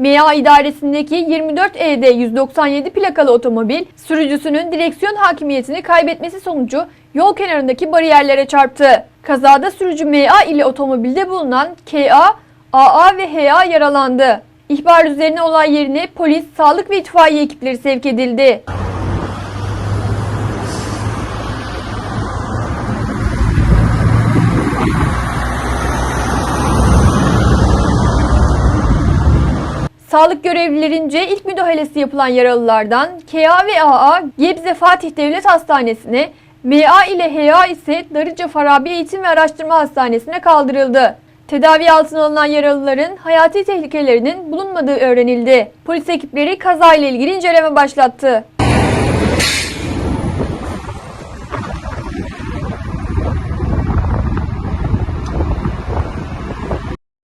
MA idaresindeki 24ED 197 plakalı otomobil sürücüsünün direksiyon hakimiyetini kaybetmesi sonucu yol kenarındaki bariyerlere çarptı. Kazada sürücü MA ile otomobilde bulunan KA, AA ve HA yaralandı. İhbar üzerine olay yerine polis, sağlık ve itfaiye ekipleri sevk edildi. Sağlık görevlilerince ilk müdahalesi yapılan yaralılardan KA ve AA Gebze Fatih Devlet Hastanesi'ne, MA ile HA ise Darıca Farabi Eğitim ve Araştırma Hastanesi'ne kaldırıldı. Tedavi altına alınan yaralıların hayati tehlikelerinin bulunmadığı öğrenildi. Polis ekipleri kazayla ilgili inceleme başlattı.